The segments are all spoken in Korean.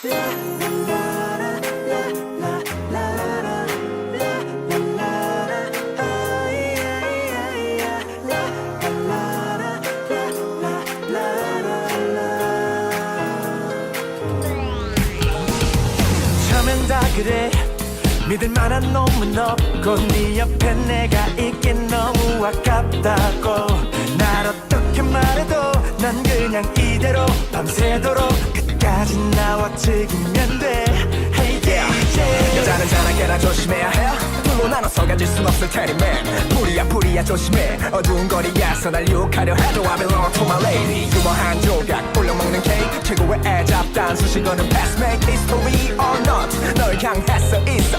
다 그래. 믿을 만한 놈은 없고 네 옆에 내가 있긴 너무 아깝다고. 날 어떻게 말해도 난 그냥 이대로 밤새도록 끝까지 나와 즐기면 돼. Hey DJ 여자는 자나깨나 조심해야 해. 둘로 나눠서 가질 순 없을 테니 man 불이야 불이야 조심해. 어두운 거리에서 날 유혹하려 해도 I belong to my lady. 유머 한 조각 올려먹는 케이크 최고의 애잡단. 수식어는 past make history or not. 널 향해서 있어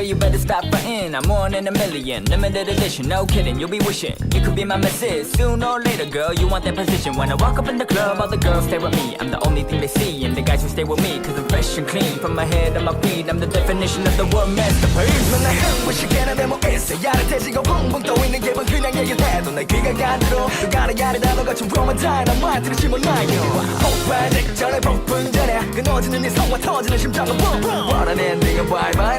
girl, you better stop fighting. I'm one in a million, limited edition, no kidding. You'll be wishing you could be my missus. Sooner or later, girl, you want that position. When I walk up in the club, all the girls stare at me. I'm the only thing they see, and the guys who stay with me, cause I'm fresh and clean. From my head to my feet, I'm the definition of the word masterpiece. 넌날 흐무시게나 데모했어 야릇해지고 붕붕 떠있는 기분 그냥 얘기해도 내 귀가 간지러 누가를 가리다는 것처럼 from a dynamite 들으시 몰라요 폭발 직전에 폭풍 전에 끊어지는 네 성과 터지는 심장은 뿜뿜 원하는 엔딩은 bye bye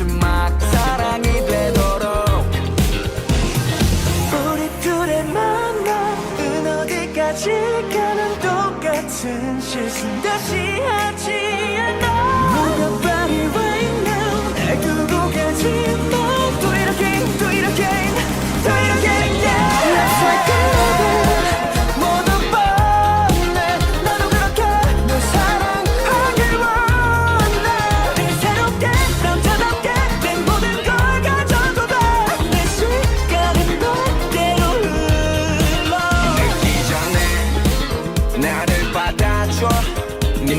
마지막 사랑이 되도록. 우리 둘의 만남은 어디까지 가는 똑같은 실수 다시 하지 않아 네